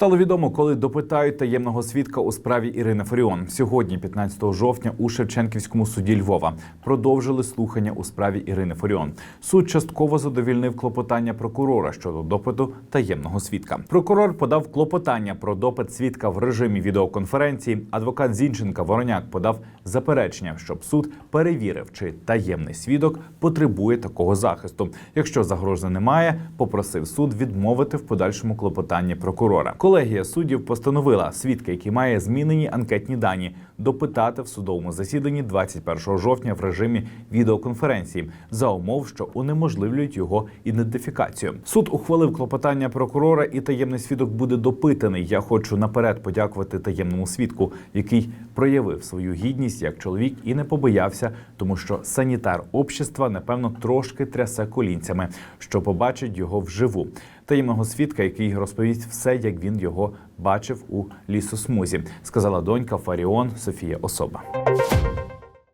Стало відомо, коли допитають таємного свідка у справі Ірини Фаріон. Сьогодні, 15 жовтня, у Шевченківському суді Львова продовжили слухання у справі Ірини Фаріон. Суд частково задовільнив клопотання прокурора щодо допиту таємного свідка. Прокурор подав клопотання про допит свідка в режимі відеоконференції. Адвокат Зінченка Вороняк подав заперечення, щоб суд перевірив, чи таємний свідок потребує такого захисту. Якщо загрози немає, попросив суд відмовити в подальшому клопотанні прокурора. Колегія суддів постановила свідка, який має змінені анкетні дані, допитати в судовому засіданні 21 жовтня в режимі відеоконференції за умов, що унеможливлюють його ідентифікацію. Суд ухвалив клопотання прокурора, і таємний свідок буде допитаний. Я хочу наперед подякувати таємному свідку, який проявив свою гідність як чоловік і не побоявся, тому що санітар общества напевно трошки трясе колінцями, що побачить його вживу. Таємного свідка, який розповість все, як він його бачив у лісосмузі, сказала донька Фаріон Софія Особа.